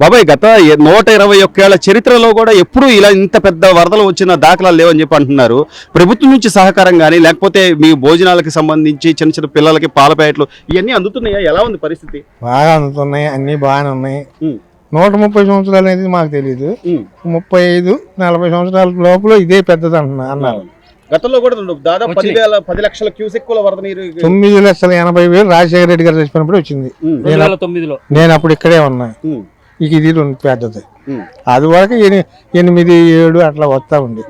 బాబాయ్ గత నూట ఇరవై ఒక్కేళ్ళ చరిత్రలో కూడా ఎప్పుడూ ఇలా ఇంత పెద్ద వరదలు వచ్చిన దాఖలాలు లేవని చెప్పి అంటున్నారు. ప్రభుత్వం నుంచి సహకారం కానీ లేకపోతే మీ భోజనాలకు సంబంధించి చిన్న చిన్న పిల్లలకి పాల ప్యాకెట్లు ఇవన్నీ అందుతున్నాయా? ఎలా ఉంది పరిస్థితి? బాగా అందుతున్నాయి అన్ని బాగానే ఉన్నాయి. నూట ముప్పై సంవత్సరాలు అనేది మాకు తెలియదు. ముప్పై ఐదు నలభై సంవత్సరాల లోపల ఇదే పెద్దది అంటున్నా అన్నారు. గతంలో కూడా దాదాపు పదివేల పది లక్షల క్యూసెక్కుల వరద నీరు తొమ్మిది లక్షల ఎనభై వేలు రాజశేఖర రెడ్డి గారు చచ్చిపోయినప్పుడు వచ్చింది. నేను అప్పుడు ఇక్కడే ఉన్నా. ఇది రెండు పెద్దది. అది వరకు ఎని- ఎనిమిది ఏడు అట్లా వస్తా ఉంది.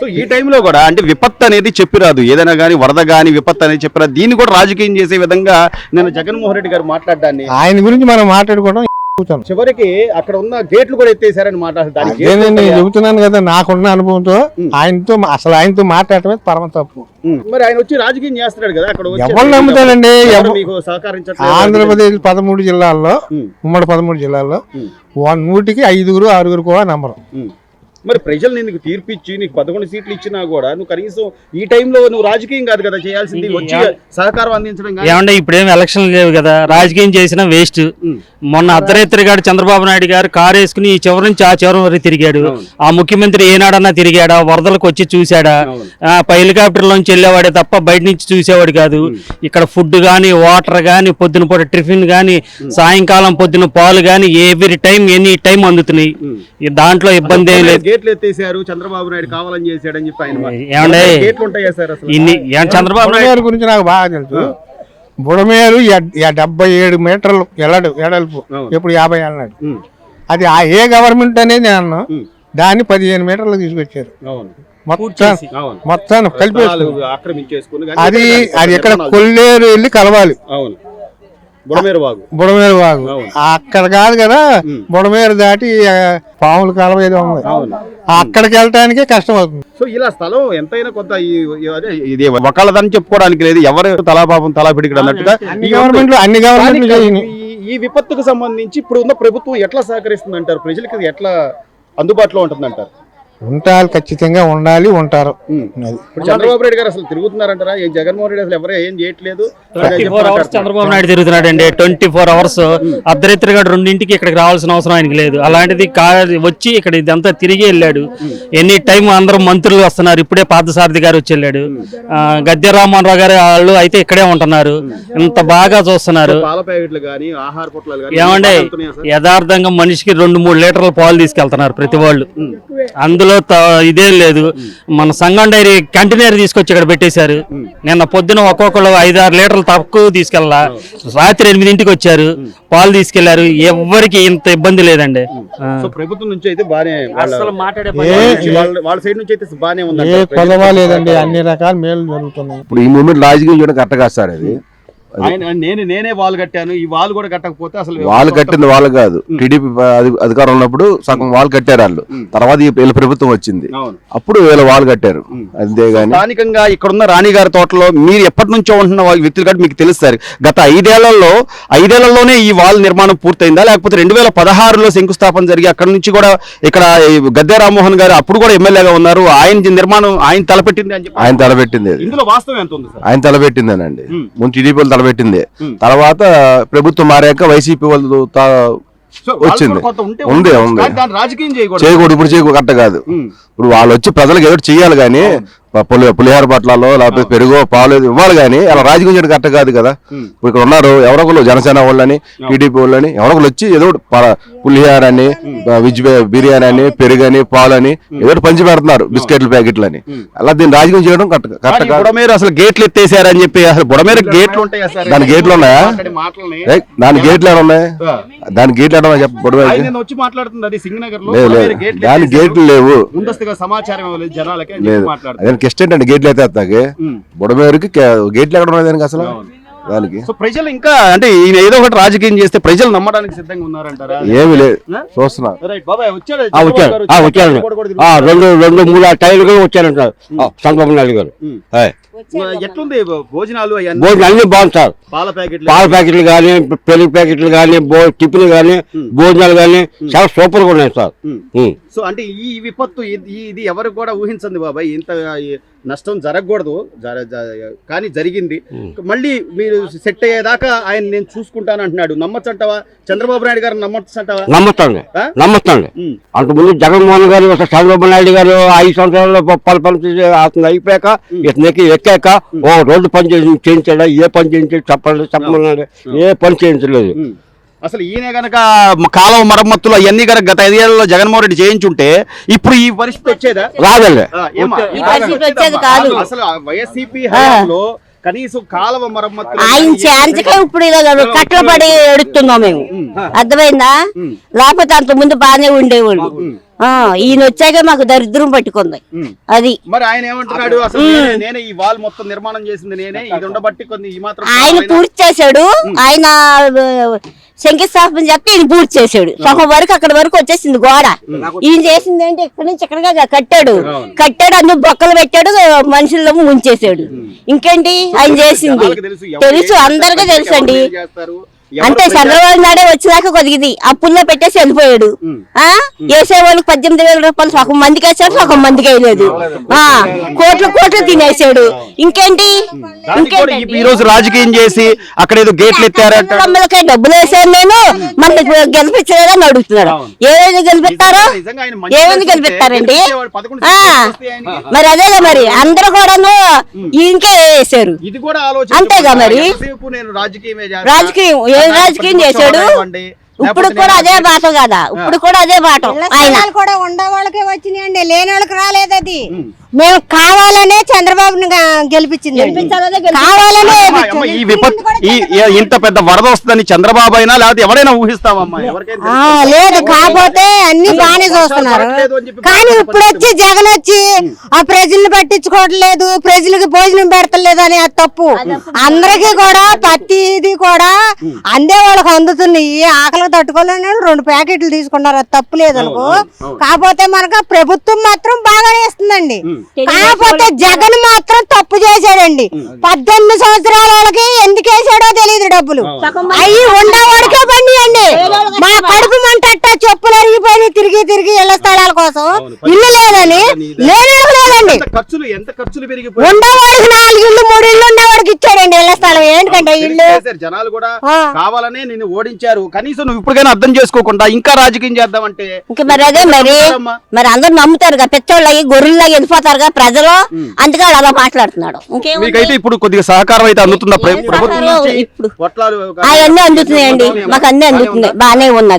సో ఈ టైంలో కూడా అంటే విపత్తు అనేది చెప్పిరాదు ఏదైనా కానీ వరద కానీ విపత్తు అనేది చెప్పిరాదు దీన్ని కూడా రాజకీయం చేసే విధంగా నేను జగన్మోహన్ రెడ్డి గారు మాట్లాడడాన్ని ఆయన గురించి మనం మాట్లాడుకోవడం చివరికి అక్కడ ఉన్న గేట్లు కూడా ఎత్తేసారని మాట అసలు దానికి అదే నేను చెబుతున్నాను కదా నాకున్న అనుభవంతో ఆయనతో అసలు ఆయనతో మాట్లాడటమే పరమ తప్పు. మరి ఆయన వచ్చి రాజకీయం చేస్తున్నాడు కదా అక్కడ ఎవరు నమ్ముతాడండి ఆంధ్రప్రదేశ్ పదమూడు జిల్లాల్లో ఉమ్, ఉమ్మడి పదమూడు జిల్లాల్లో నూటికి ఐదుగురు ఆరుగురు కూడా నమ్మరు. మరి ప్రజలు నీకు తీర్పు ఇచ్చి నీకు పదకొండు సీట్లు ఇచ్చినా కూడా నువ్వు కనీసం ఈ టైంలో నువ్వు రాజకీయం కాదు కదా చేయాల్సింది వచ్చి సహకారం అందించడం కానీ. ఏమంటే ఇప్పుడేం ఎలక్షన్ లేవు కదా రాజకీయం చేసిన వేస్ట్. మొన్న అర్ధరాత్రి గారు చంద్రబాబు నాయుడు గారు కారు వేసుకుని ఈ చివరి నుంచి ఆ చివరి వరకు తిరిగాడు. ఆ ముఖ్యమంత్రి ఏనాడన్నా తిరిగాడా? వరదలకు వచ్చి చూశాడా? హెలికాప్టర్ లోంచి వెళ్ళేవాడే తప్ప బయట నుంచి చూసేవాడు కాదు. ఇక్కడ ఫుడ్ గానీ వాటర్ గానీ పొద్దున పూట టిఫిన్ గానీ సాయంకాలం పొద్దున పాలు గానీ ఎవ్రీ టైం ఎనీ టైం అందుతున్నాయి. దాంట్లో ఇబ్బంది ఏం లేదు. గేట్లు ఎత్తేసారు చంద్రబాబు నాయుడు కావాలని చేశాడని చెప్పి ఆయన గేట్లు ఉంటాయా సార్ అసలు? చంద్రబాబు నాయుడు గురించి నాకు బాగా తెలుసు. బుడమేరు డెబ్బై ఏడు మీటర్లు ఎడడు ఎడల్పు. ఇప్పుడు యాభై అన్నాడు ఉమ్, అది ఆ ఏ గవర్నమెంట్ అనేది నేను అన్నా. దాన్ని పదిహేను మీటర్లు తీసుకొచ్చారు. మొత్తాన్ని కలిపి అది అది ఎక్కడ నిర్మాణాలు- కొల్లేరు వెళ్ళి కలవాలి. అవును. బుడమేరు వాగు బుడమేరు వాగు. అక్కడ కాదు కదా. బుడమేరు దాటి పాముల కాలం ఏదో ఉంది. అక్కడికి వెళ్ళటానికే కష్టం అవుతుంది సో ఇలా స్థలం ఎంతైనా కొంత ఇది ఒకళ్ళదని చెప్పుకోవడానికి లేదు. ఎవరు తలా పాపం తలా పిడికడు అన్నట్టుగా అన్ని ఈ గవర్నమెంట్లు అన్ని గవర్నమెంట్లు చేయని. ఈ- విపత్తుకు సంబంధించి ఇప్పుడు ఉన్న ప్రభుత్వం ఎట్లా సహకరిస్తుంది అంటారు ప్రజలకు ఎట్లా అందుబాటులో ఉంటుంది అంటారు ఉంటారు ఖచ్చితంగా ఉండాలి ఉంటారు. ఇప్పుడు చంద్రబాబు నాయుడు గారు అసలు తిరుగుతున్నారంటారా? ఈ జగన్మోహన్ రెడ్డి అసలు ఎవరు ఏం చేయట్లేదు? Twenty four hours Chandrababu Naidu తిరుగుతున్నాడు అండి ట్వంటీ ఫోర్ అవర్స్ అర్ధరాత్రి గడు రెండింటికి ఇక్కడికి రావాల్సిన అవసరం ఆయనకి లేదు. అలాంటిది వచ్చి ఇక్కడ ఇదంతా తిరిగి వెళ్ళాడు. ఎనీ టైం అందరూ మంత్రులు వస్తున్నారు. ఇప్పుడే పార్థసారథి గారు వచ్చి వెళ్ళాడు. గద్దె రామ్మోహన్ రావు గారు వాళ్ళు అయితే ఇక్కడే ఉంటున్నారు. ఇంత బాగా చూస్తున్నారు. సార్? యథార్థంగా మనిషికి రెండు మూడు లీటర్ల పాలు తీసుకెళ్తున్నారు ప్రతి వాళ్ళు. అందులో త- ఇదేం లేదు. మన సంగం డైరీ కంటైనర్ తీసుకొచ్చి ఇక్కడ పెట్టేశారు. నిన్న పొద్దున ఒక్కొక్కరు ఐదు ఆరు లీటర్లు తక్కువ తీసుకెళ్ళా రాత్రి ఎనిమిదింటికి వచ్చారు. పాలు తీసుకెళ్ళారు. ఎవ్వరికి ఇంత ఇబ్బంది లేదండి. ప్రభుత్వం నుంచి అయితే బానే వాళ్ళ అసలు మాట్లాడే ఏ- వాళ్ళ వాళ్ళ సైడ్ నుంచి అయితే బానే ఏ ఉంది లేదండి అన్ని రకాల మేలు జరుగుతున్నాయి. ఇప్పుడు ఈ మూమెంట్ రాజకీయం చేయడం కరెక్ట్ కాదు సార్ అది. నేను నేనే వాల్ కట్టాను ఈ వాల్ కూడా కట్టకపోతే అసలు వాళ్ళు కట్టింది వాళ్ళు కాదు. టీడీపీ అధికారం ఉన్నప్పుడు సగం వాళ్ళు కట్టారు వాళ్ళు. తర్వాత వీళ్ళ ప్రభుత్వం వచ్చింది. అప్పుడు వీళ్ళ వాళ్ళు కట్టారు. అంతేగాని స్థానికంగా ఇక్కడున్న రాణిగారి తోటలో మీరు ఎప్పటి నుంచో ఉంటున్న వాళ్ళ వ్యక్తులు కాబట్టి మీకు తెలుస్తారు గత ఐదేళ్ళలో ఐదేళ్ళలోనే ఈ వాల్ నిర్మాణం పూర్తయిందా? లేకపోతే రెండు వేల పదహారులో శంకుస్థాపన జరిగి అక్కడ నుంచి కూడా ఇక్కడ గద్దె రామ్మోహన్ గారు అప్పుడు కూడా ఎమ్మెల్యేగా ఉన్నారు. ఆయన నిర్మాణం ఆయన తలపెట్టింది అని చెప్పి ఆయన తలపెట్టింది అది. ఇందులో వాస్తవం ఎంత ఉంది సార్? ఆయన తలపెట్టిందేనండి. ముందు టీడీపీ వాళ్ళు తలపెట్టింది ఉమ్. తర్వాత ప్రభుత్వం మారాక వైసీపీ వాళ్ళు వచ్చింది. ఉంది. ఉంది. చేయకూడదు ఇప్పుడు చేయకూడదు కరెక్ట్ కాదు. ఇప్పుడు వాళ్ళు వచ్చి ప్రజలకు ఏదో చెయ్యాలి కానీ పులి పులిహార పట్లలో లేకపోతే పెరుగు పాలు ఇవ్వాలి కానీ అలా రాజకీయం చేయడం కరెక్ట్ కాదు కదా. ఇప్పుడు ఇక్కడ ఉన్నారు ఎవరో ఒకరు జనసేన వాళ్ళని టీడీపీ వాళ్ళని ఎవరో ఒకరు వచ్చి ఏదో ఒకటి ప- పులిహార అని వెజ్ బిర్యానీ అని పెరుగని పాలని ఏదో పంచి పెడుతున్నారు బిస్కెట్ల ప్యాకెట్లు అని అలా దీన్ని రాజకీయం చేయడం కరెక్ట్ కరెక్ట్ కాదు. బుడమేరు అసలు గేట్లు ఎత్తేసారని చెప్పి అసలు బుడమేరు గేట్లు ఉంటాయా సార్? దాని గేట్లు ఉన్నాయా? దాని గేట్లు ఏమైనా ఉన్నాయి. దాని గేట్లు ఏమన్నా చెప్ప బుడమేరుకి? ఆయన నిన్న వచ్చి మాట్లాడుతుంది అది సింగనగర్లో లేదు బుడమేరు లేదు. గేట్లు దాని. గేట్లు లేవు. ముందస్తుగా సమాచారం జనాలకి అని అదే కిస్ట్ ఏంటంటే గేట్లు అయితే వస్తాకి ఉమ్. బుడమేరుకి కే- గేట్లు ఎక్కడ ఉన్నాయి దానికి అసలు? దానికి సో ప్రజలు ఇంకా అంటే ఈయన ఏదో ఒకటి రాజకీయం చేస్తే ప్రజలు నమ్మడానికి సిద్ధంగా ఉన్నారంటారా? ఏమి లేదు? చూస్తున్నా. రైట్ బాబాయ్ వచ్చాడు. ఆ, ఆ, ఆ, తిరుగుతున్నారు. రెండు రెండు మూడు ఆ టైర్లు కూడా వచ్చారంట ఆ, చంద్రబాబు నాయుడు గారు. ఆయ్. ఎట్లుంది భోజనాలు అవన్నీ? భోజనం అన్ని బాగుంది సార్. పాల ప్యాకెట్లు పాల ప్యాకెట్లు కానీ పెరుగు ప్యాకెట్లు కానీ భో టిఫిన్ కానీ భోజనాలు కానీ చాలా సూపర్గా ఉన్నాయి సార్. ఉమ్. సో అంటే ఈ విపత్తు ఇది ఇది ఎవరు కూడా ఊహించండి బాబాయ్. ఇంత ఈ నష్టం జరగకూడదు. కానీ జరిగింది. మళ్ళీ మీరు సెట్ అయ్యేదాకా ఆయన నేను చూసుకుంటాను అంటున్నాడు. నమ్మచ్చు అంటావా చంద్రబాబు నాయుడు గారు నమ్మచ్చు అంటావా నమ్మొస్తాండి ఆ? నమ్మొస్తాండి ఉమ్, అంతకుముందు జగన్మోహన్ గారు చంద్రబాబు నాయుడు గారు ఐదు సంవత్సరాల్లో పలు పనులు అతను అయిపోయాక ఇతనికి ఎక్కాక ఓ రోడ్డు పని చేయించాడా? ఏ పని చేయించాడు? చెప్పండి చెప్పమన్నాడు. ఏ పని చేయించలేదు. అసలు ఈయన గనక కాలువ మరమ్మతులు అవన్నీ గనక గత ఐదేళ్ళలో జగన్మోహన్ రెడ్డి చేయించుంటే ఇప్పుడు ఈ పరిస్థితి వచ్చేదా రాదండి. అసలు వైఎస్సీపీ హయాంలో కనీసం కాలువ మరమ్మతులు ఆయన చేర్చక ఇప్పుడు ఇలా కట్టలు పడి ఎడుతున్నాం మేము. అర్థమైందా? లేకపోతే అంత ముందు బాగానే ఉండేవాళ్ళు. ఆ, ఈయన వచ్చాక మాకు దరిద్రం పట్టుకుంది. అది. మరి ఆయన ఏమంటున్నాడు? అసలు నేనే- నేనే ఈ వాల్ మొత్తం నిర్మాణం చేసింది నేనే. ఇది ఉండబట్టి కొన్ని ఈ మాత్రం ఆయన పూర్తి చేశాడు. ఆయన శంకుస్థాపన చెప్తే ఈయన పూర్తి చేశాడు. సగం వరకు అక్కడ వరకు వచ్చేసింది గోడ. ఈయన చేసింది ఏంటి? ఇక్కడ నుంచి ఇక్కడగా కట్టాడు. కట్టాడు అందులో బొక్కలు పెట్టాడు మనుషుల్లో ముంచేశాడు. ఇంకేంటి? ఆయన చేసింది. తెలుసు, అందరికీ చేస్తారు, తెలుసండి. అంటే చంద్రబాబు నాయుడే వచ్చినాక కొద్దిది అప్పుల్లో పెట్టేసి వెళ్ళిపోయాడు. ఆ? వేసే వాళ్ళకి పద్దెనిమిది వేల రూపాయలు సగం మందికి వేసాడు సగం మందికి వేయలేదు. ఆ కోట్లు కోట్లు తినేసాడు. ఇంకేంటి? దానికి కూడా ఈ- రోజు రాజకీయం చేసి అక్కడ ఏదో గేట్లు ఎత్తారట. అమ్మలకే డబ్బులు వేసాను నేను. మన గెలిపించలేదని అడుగుతున్నాడు. ఏమైంది గెలిపిస్తారో? నిజంగా ఆయన మంచి ఏమైంది గెలిపిస్తారండి? ఆ. మరి అదేగా మరి. అందరూ కూడాను ఇంకే వేసారు. ఇది కూడా ఆలోచన అంతేగా మరి. రాజకీయం ఏ రాజకీయం చేశాడు? ఇప్పుడు కూడా అదే బాట కదా. ఇప్పుడు కూడా అదే బాట కూడా ఉండే వాళ్ళకే వచ్చినాయండి. లేని వాళ్ళకి రాలేదు అది. మేము కావాలనే చంద్రబాబుని గా- గెలిపించింది. కావాలనే ఈ ఇంత పెద్ద వరద వస్తుందని చంద్రబాబు అయినా లేకపోతే ఎవరైనా ఊహిస్తామమ్మా. ఎవరికైనా ఆ, లేదు కాకపోతే అన్ని బాగానే చూస్తున్నారు. కానీ ఇప్పుడు వచ్చి జగన్ వచ్చి ఆ ప్రజల్ని పట్టించుకోవట్లేదు ప్రజలకు భోజనం పెడతలేదు అని అది తప్పు. అందరికీ కూడా ప్రతిది కూడా అందే వాళ్ళకి అందుతున్నాయి ఆకలికి తట్టుకోలేని రెండు ప్యాకెట్లు తీసుకున్నారు. అది తప్పు లేదు అనుకో కాకపోతే మనకు ప్రభుత్వం మాత్రం బాగానే ఇస్తుందండి కాకపోతే జగన్ మాత్రం తప్పు చేశాడండి. పద్దెనిమిది సంవత్సరాల వాళ్ళకి ఎందుకు వేసాడో తెలియదు డబ్బులు. అయ్యి ఉండేవాడికే బండి అండి మా కడుపు మంట అట్టా చెప్పులు అరిగిపోయి తిరిగి తిరిగి ఇళ్ళ స్థలాల కోసం ఇల్లు లేదని లేదండి. ఎంత ఖర్చులు ఎంత ఖర్చులు పెరిగిపోయి ఉండేవాడికి నాలుగు ఇల్లు మూడు ఇల్లు ఉండేవాడికి ఇచ్చాడండి ఇళ్ళ స్థలం. ఏంటంటే ఇల్లు జనాలు కూడా. కావాలనే నిన్ను ఓడించారు. కనీసం నువ్వు ఇప్పటికైనా అర్థం చేసుకోకుండా ఇంకా రాజకీయం చేద్దామంటే ఇంక మరి అదే మరి. మరి అందరు నమ్ముతారు కదా పెద్దోళ్ళు అయ్యి గొర్రెల్లాగా వెళ్ళిపోతారు ప్రజలు. అందుకే అలా మాట్లాడుతున్నాడు. ఇంకేం మీకైతే ఇప్పుడు కొద్దిగా సహకారం అయితే అందుతుందా? ప్రభుత్వం అవన్నీ అందుతున్నాయండి. మాకు అన్ని అందుతున్నాయి. బాగానే ఉన్నది.